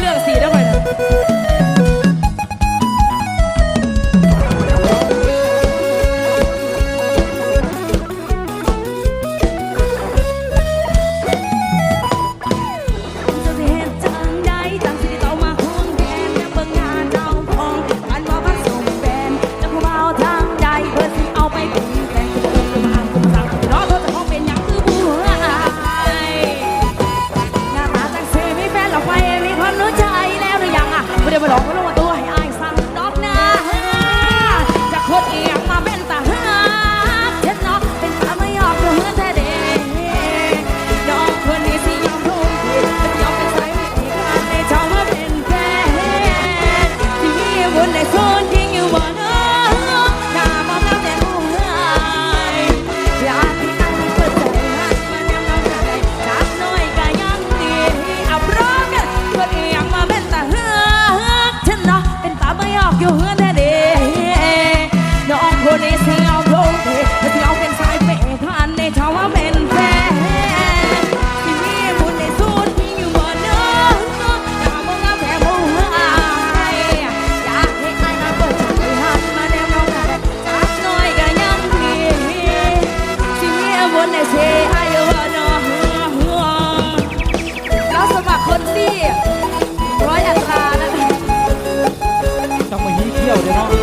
เลือกสีได้ไหมนะ น่ยสิไอ้เอร์นอเฮือเฮือแล้สมัครคนที่ร้อยอัตรานั่นต้องมาฮีเที่ยวเดี๋ยวเนาะ